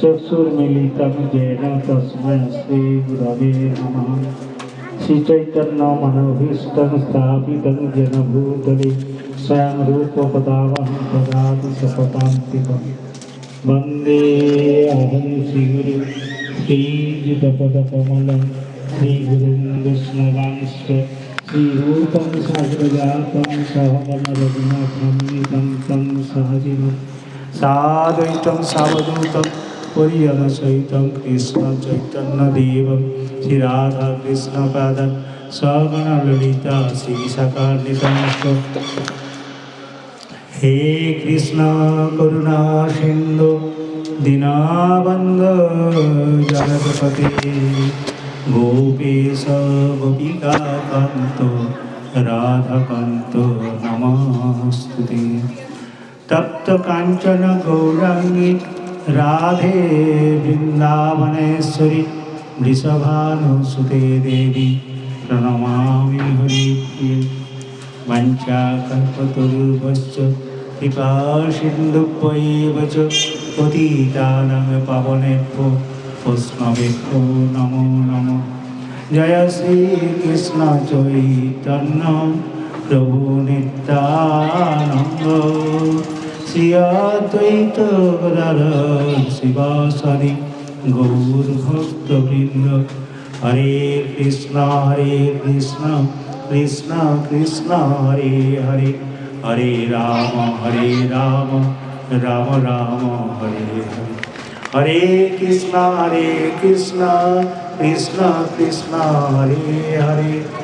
चक्षुर्मिलितं येन तस्मै नमः। श्रीचैतन्यमनोभीष्टं स्थापितं येन भूतले स्वयं रूपपदावहं ददाति सपदान्तिकम् वंदे अहं श्रीगुरु श्रीयुतपदकमलं श्रीगुरुं विष्णवांश्च श्रीरूपं सहजातं सहगणरघुनाथं तं সাদৈতম সাবদূতম পরিয়ন সহিতম কৃষ্ণ চৈতন্য দেবম শ্রী রাধা কৃষ্ণ পাদম সগণ ললিতা শ্রী সকান্বিতম হে কৃষ্ণ করুণা সিন্ধু দীনবন্ধ জগৎপতি গোপেশ গোপিকা কান্ত রাধাকান্ত নমস্তুতে काञ्चन गौराङ्गी राधे वृन्दावनेश्वरि वृषभानुसुते देवी प्रणमामि हरिप्रिये वञ्चाकल्पतरुभश्च कृपा सिन्धुभ्यैव च पतितानां पावनेभ्यो वैष्णवेभ्यो नमो नमः जय श्रीकृष्ण चैतन्य प्रभु नित्यानन्द श्री अद्वैत गदाधर शिवासादि गौरभक्तवृन्द हरे कृष्ण हरे कृष्ण कृष्ण कृष्ण, हरे हरे। हरे राम हरे राम राम राम, हरे हरे। हरे कृष्ण हरे कृष्ण कृष्ण कृष्ण, हरे हरे।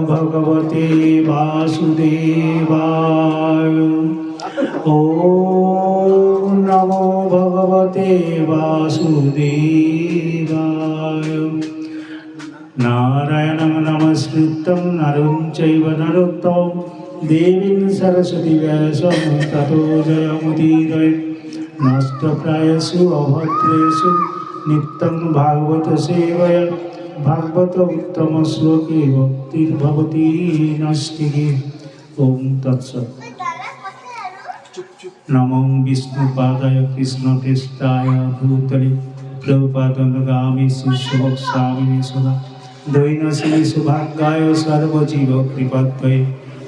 नमो भगवते वासुदेवाय ॐ नमो भगवते वासुदेवाय नारायणं नमस्कृतं नरं चैव नरोत्तमं देवीं सरस्वती व्यासं ततो जयमुदीरय नष्टप्रायसु अभद्रेषु नित्यं भागवतसेवय ভাগবত উত্তম শ্লোকে ভক্তির ভবতি নাস্তিকে। ওম তৎস নমং বিষ্ণু পাদায় কৃষ্ণ কৃষ্ণায় ভূতলে। প্রপাদনগামী শিষ্যভক্সামিনী সদা। দৈনশ্রী সুভাগ্যায় সর্বজীব কৃপত্বয়ে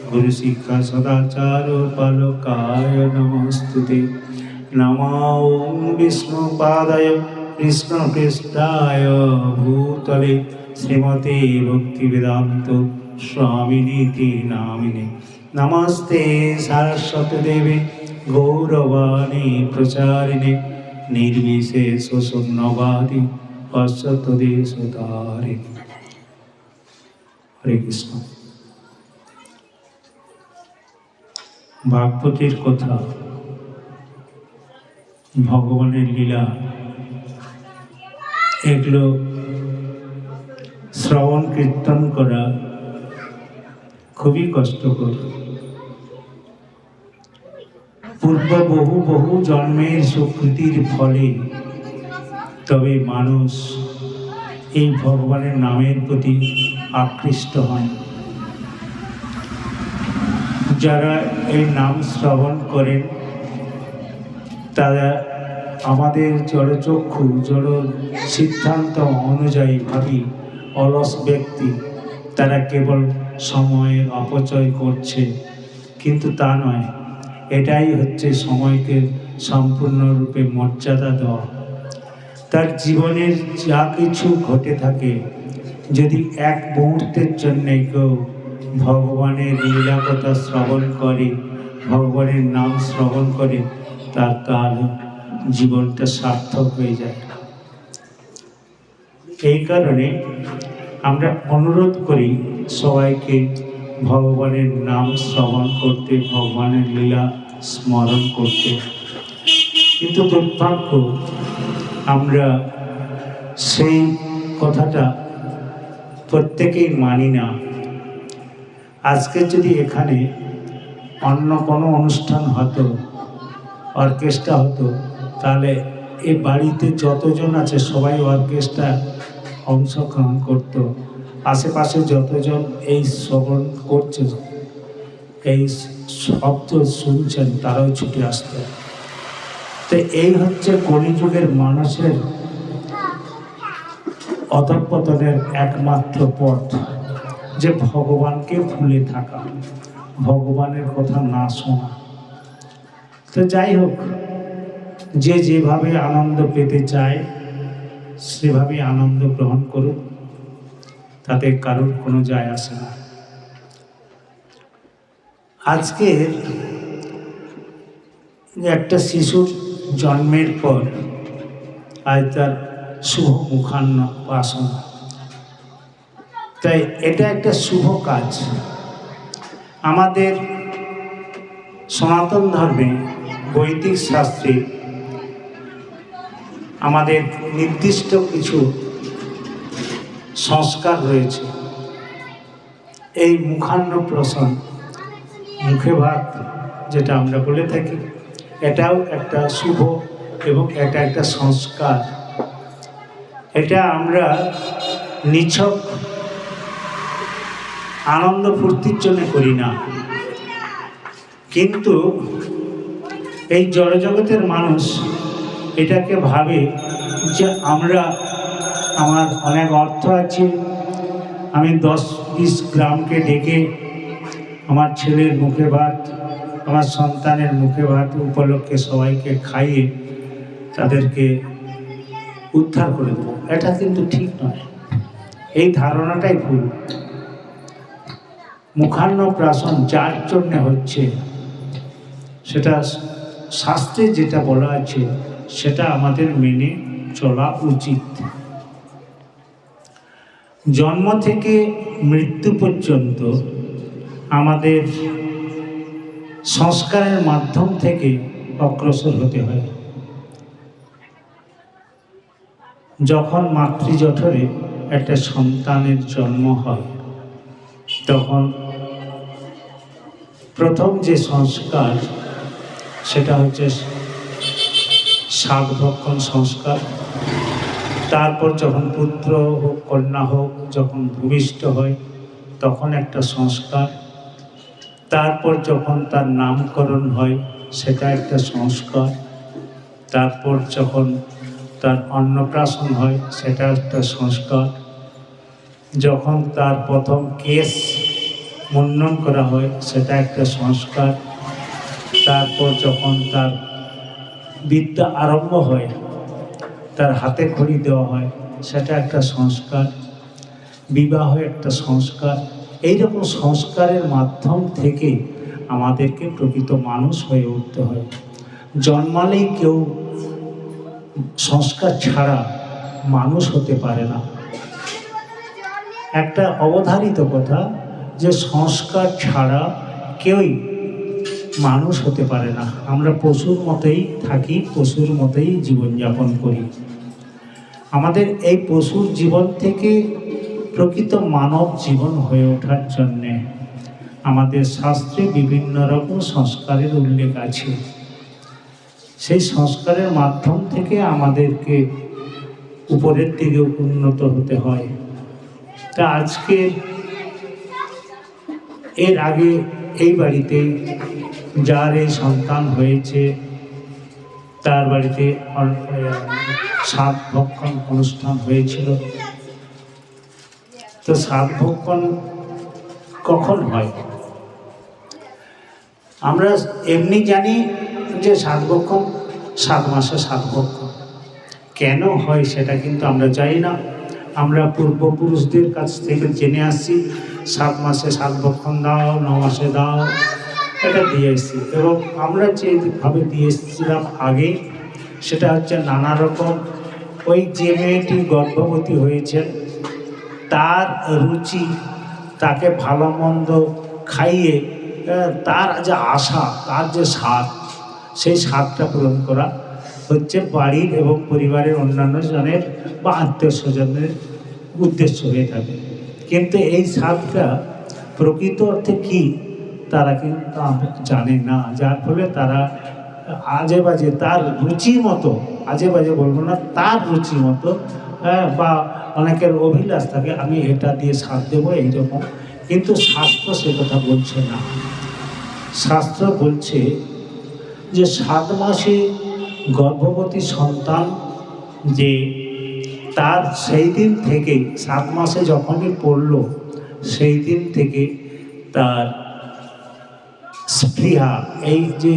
গুরু শিক্ষা সদাচার পালকায় নমস্তুতে। নম ওম বিষ্ণুপাদায় কৃষ্ণকেষ্টায় ভূতলে শ্রীমতে ভক্তিবেদান্ত স্বামিনীতি নামিনে। নমস্তে সারস্বতী দেবী গৌরবাণী প্রচারিণে। নির্বিশেষ শূন্যবাদী পশ্চাৎ দেশতারিণী হরে কৃষ্ণ। ভাগবতীর কথা, ভগবানের লীলা এগুলো শ্রবণ, কীর্তন করা খুবই কষ্টকর। পূর্ব বহু বহু জন্মের সুকৃতির ফলে তবে মানুষ এই ভগবানের নামের প্রতি আকৃষ্ট হয় যারা এই নাম শ্রবণ করেন, তারা আমাদের জড়চক্ষু জড় সিদ্ধান্ত অনুযায়ী ভাবি, অলস ব্যক্তি। তারা কেবল সময়ের অপচয় করছে। কিন্তু তা নয়, এটাই হচ্ছে সময়কে সম্পূর্ণরূপে মর্যাদা দেওয়া। তার জীবনের যা কিছু ঘটে থাকে, যদি এক মুহূর্তের জন্য কেউ ভগবানের কথা শ্রবণ করে, ভগবানের নাম শ্রবণ করে, তার কাল জীবনটা সার্থক হয়ে যায়। এই কারণে আমরা অনুরোধ করি সবাইকে ভগবানের নাম শ্রবণ করতে, ভগবানের লীলা স্মরণ করতে। কিন্তু দুর্ভাগ্য, আমরা সেই কথাটা প্রত্যেকেই মানি না। আজকে যদি এখানে অন্য কোনো অনুষ্ঠান হতো, অর্কেস্ট্রা হতো তাহলে এই বাড়িতে যতজন আছে, সবাই অর্কেস্ট্রা অংশগ্রহণ করতো। আশেপাশে যতজন এই শ্রবণ করছে, এই শব্দ শুনছেন, তারাও ছুটে আসতো। তো এই হচ্ছে কলিযুগের মানুষের অধঃপতনের একমাত্র পথ, যে ভগবানকে ভুলে থাকা, ভগবানের কথা না শোনা। তো যাই হোক যে যেভাবে আনন্দ পেতে চায় সেভাবে আনন্দ গ্রহণ করুক। তাতে কারোর কোনো যায় আসে না। আজকে একটা শিশুর জন্মের পর আজ তার শুভ মুখান্ন বাসনা তাই এটা একটা শুভ কাজ। আমাদের সনাতন ধর্মে বৈদিক শাস্ত্রে আমাদের নির্দিষ্ট কিছু সংস্কার রয়েছে। এই মুখান্ন প্রসন, মুখে ভাত, যেটা আমরা বলে থাকি, এটাও একটা শুভ এবং এটা একটা সংস্কার। এটা আমরা নিছক আনন্দ ফুর্তির জন্য করি না। কিন্তু এই জড়জগতের মানুষ এটাকে ভাবে যে আমরা আমার অনেক অর্থ আছে। আমি দশ বিশ গ্রামকে ডেকে আমার ছেলের মুখে ভাত, আমার সন্তানের মুখে ভাত উপলক্ষে সবাইকে খাইয়ে তাদেরকে উদ্ধার করে দেবো। এটা কিন্তু ঠিক নয়। এই ধারণাটাই ভুল। মুখান্ন প্রাসন যার জন্যে হচ্ছে, সেটা শাস্ত্রে যেটা বলা আছে সেটা আমাদের মেনে চলা উচিত। জন্ম থেকে মৃত্যু পর্যন্ত আমাদের সংস্কারের মাধ্যম থেকে অগ্রসর হতে হয়। যখন মাতৃজঠরে একটা সন্তানের জন্ম হয়, তখন প্রথম যে সংস্কার সেটা হচ্ছে শাক ভক্ষণ সংস্কার। তারপর যখন পুত্র হোক, কন্যা হোক, যখন ভূমিষ্ঠ হয়, তখন একটা সংস্কার। তারপর যখন তার নামকরণ হয়, সেটা একটা সংস্কার। তারপর যখন তার অন্নপ্রাশন হয়, সেটা একটা সংস্কার। যখন তার প্রথম কেস মুন্ডন করা হয়, সেটা একটা সংস্কার। তারপর যখন তার বিদ্যা আরম্ভ হয়, তার হাতে খড়ি দেওয়া হয়, সেটা একটা সংস্কার, বিবাহ একটা সংস্কার। এইরকম সংস্কারের মাধ্যম থেকে আমাদেরকে প্রকৃত মানুষ হয়ে উঠতে হয়। জন্মালেই কেউ সংস্কার ছাড়া মানুষ হতে পারে না। একটা অবধারিত কথা যে সংস্কার ছাড়া কেউই মানুষ হতে পারে না। আমরা পশুর মতেই থাকি, পশুর মতেই জীবনযাপন করি। আমাদের এই পশুর জীবন থেকে প্রকৃত মানব জীবন হয়ে ওঠার জন্যে আমাদের শাস্ত্রে বিভিন্ন রকম সংস্কারের উল্লেখ আছে। সেই সংস্কারের মাধ্যম থেকে আমাদেরকে উপরের দিকে উন্নত হতে হয়। তা আজকে এর আগে এই বাড়িতে যার এই সন্তান হয়েছে, তার বাড়িতে সাত ভক্ষণ অনুষ্ঠান হয়েছিল। তো সাত ভক্ষণ কখন হয়? আমরা এমনি জানি যে সাত ভক্ষণ, সাত মাসে সাত ভক্ষণ। কেন হয় সেটা কিন্তু আমরা জানি না। আমরা পূর্বপুরুষদের কাছ থেকে জেনে আসছি, সাত মাসে সাত ভক্ষণ দাও, ন মাসে দাও। এটা দিয়ে এসেছি। এবং আমরা যেভাবে দিয়ে এসেছিলাম আগে, সেটা হচ্ছে নানা রকম ওই যে মেয়েটি গর্ভবতী হয়েছেন, তার রুচি, তাকে ভালো মন্দ খাইয়ে তার যে আশা, তার যে স্বাদ, সেই স্বাদটা পূরণ করা হচ্ছে বাড়ির এবং পরিবারের অন্যান্য জনের বা আত্মীয় স্বজনের উদ্দেশ্য হয়ে থাকে। কিন্তু এই স্বাদটা প্রকৃত অর্থে কী? তারা কিন্তু জানে না, যার ফলে তারা আজে বাজে তার রুচি মতো, আজে বাজে বলব না, তার রুচি মতো হ্যাঁ বা অনেকের অভিলাষ থাকে, আমি এটা দিয়ে স্বাদ দেবো এইরকম। কিন্তু শাস্ত্র সে কথা বলছে না। শাস্ত্র বলছে যে সাত মাসে গর্ভবতী সন্তান যে তার সেই দিন থেকে, সাত মাসে যখনই পড়ল, সেই দিন থেকে তার স্পৃহা এই যে